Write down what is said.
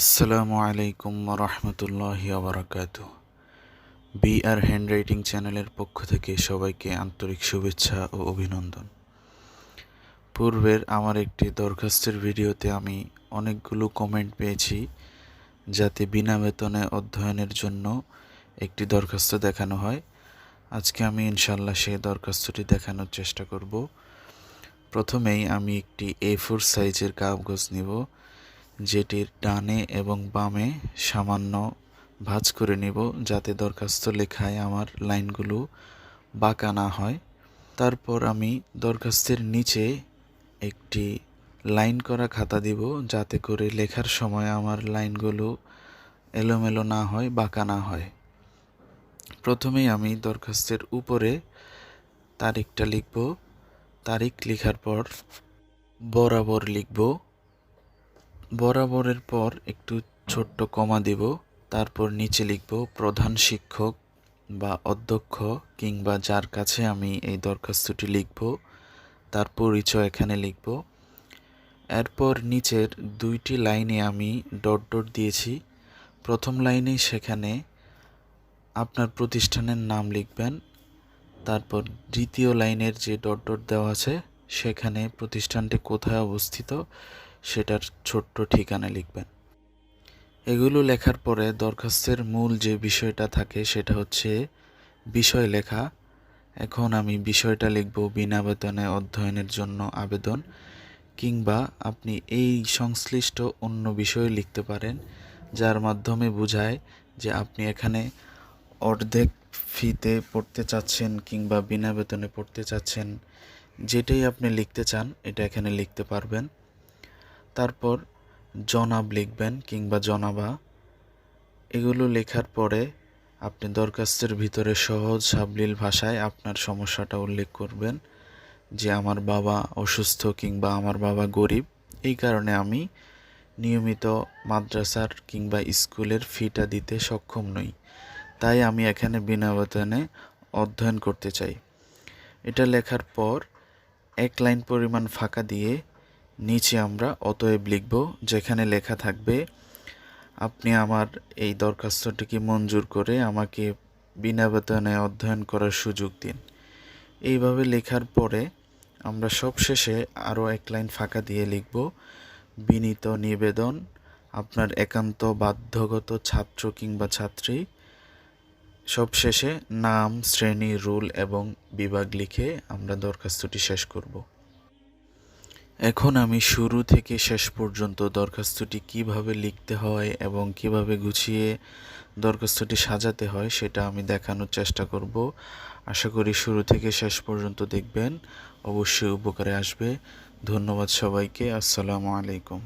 আসসালামু আলাইকুম রহমতুল্লাহ আবরাকাত বি আর হ্যান্ডরাইটিং চ্যানেলের পক্ষ থেকে সবাইকে আন্তরিক শুভেচ্ছা ও অভিনন্দন। পূর্বের আমার একটি দরখাস্তের ভিডিওতে আমি অনেকগুলো কমেন্ট পেয়েছি, যাতে বিনা বেতনে অধ্যয়নের জন্য একটি দরখাস্ত দেখানো হয়। আজকে আমি ইনশাল্লাহ সেই দরখাস্তটি দেখানোর চেষ্টা করব। প্রথমেই আমি একটি এ ফোর সাইজের কাগজ নিব। যেটির ডানে এবং বামে সামান্য ভাঁজ করে নিব যাতে দরখাস্ত লেখায় আমার লাইনগুলো বাঁকা না হয়। তারপর আমি দরখাস্তের নিচে একটি লাইন করা খাতা দিব যাতে করে লেখার সময় আমার লাইনগুলো এলোমেলো না হয়, বাঁকা না হয়। প্রথমেই আমি দরখাস্তের উপরে তারিখটা লিখব। তারিখ লেখার পর বরাবর লিখব। বরাবরের পর একটু ছোট্ট কমা দিব, তারপর নিচে লিখব, প্রধান শিক্ষক বা অধ্যক্ষ কিংবা যার কাছে আমি এই দরখাস্তটি লিখব, তার পরিচয় এখানে লিখব। এরপর নিচের দুইটি লাইনে আমি ডট ডট দিয়েছি। প্রথম লাইনেই সেখানে আপনার প্রতিষ্ঠানের নাম লিখবেন, তারপর দ্বিতীয় লাইনের যে ডট ডট দেওয়া আছে, সেখানে প্রতিষ্ঠানটি কোথায় অবস্থিত সেটার ছোট্ট ঠিকানা লিখবেন। এগুলো লেখার পরে দরখাস্তের মূল যে বিষয়টা থাকে সেটা হচ্ছে বিষয় লেখা। এখন আমি বিষয়টা লিখব বিনা বেতনে অধ্যয়নের জন্য আবেদন, কিংবা আপনি এই সংশ্লিষ্ট অন্য বিষয় লিখতে পারেন, যার মাধ্যমে বোঝায় যে আপনি এখানে অর্ধেক ফিতে পড়তে চাচ্ছেন কিংবা বিনা বেতনে পড়তে চাচ্ছেন। যেটাই আপনি লিখতে চান, এটা এখানে লিখতে পারবেন। তারপর জনাব লিখবেন কিংবা জনাবা। এগুলো লেখার পরে আপনি দরখাস্তের ভিতরে সহজ সাবলীল ভাষায় আপনার সমস্যাটা উল্লেখ করবেন যে আমার বাবা অসুস্থ কিংবা আমার বাবা গরিব। এই কারণে আমি নিয়মিত মাদ্রাসার কিংবা স্কুলের ফিটা দিতে সক্ষম নই। তাই আমি এখানে বিনা বেতনে অধ্যয়ন করতে চাই। এটা লেখার পর এক লাইন পরিমাণ ফাঁকা দিয়ে নিচে আমরা অতএব লিখব, যেখানে লেখা থাকবে, আপনি আমার এই দরখাস্তটিকে মঞ্জুর করে আমাকে বিনা বেতনে অধ্যয়ন করার সুযোগ দিন। এইভাবে লেখার পরে আমরা সবশেষে আরও এক লাইন ফাঁকা দিয়ে লিখব, বিনীত নিবেদন, আপনার একান্ত বাধ্যগত ছাত্র কিংবা ছাত্রী। সবশেষে নাম, শ্রেণি, রুল এবং বিভাগ লিখে আমরা দরখাস্তটি শেষ করব। এখন আমি শুরু থেকে শেষ পর্যন্ত দরখাস্তটি কীভাবে লিখতে হয় এবং কীভাবে গুছিয়ে দরখাস্তটি সাজাতে হয় সেটা আমি দেখানোর চেষ্টা করব। আশা করি শুরু থেকে শেষ পর্যন্ত দেখবেন। অবশ্যই উপকারে আসবে। ধন্যবাদ সবাইকে। আসসালামু আলাইকুম।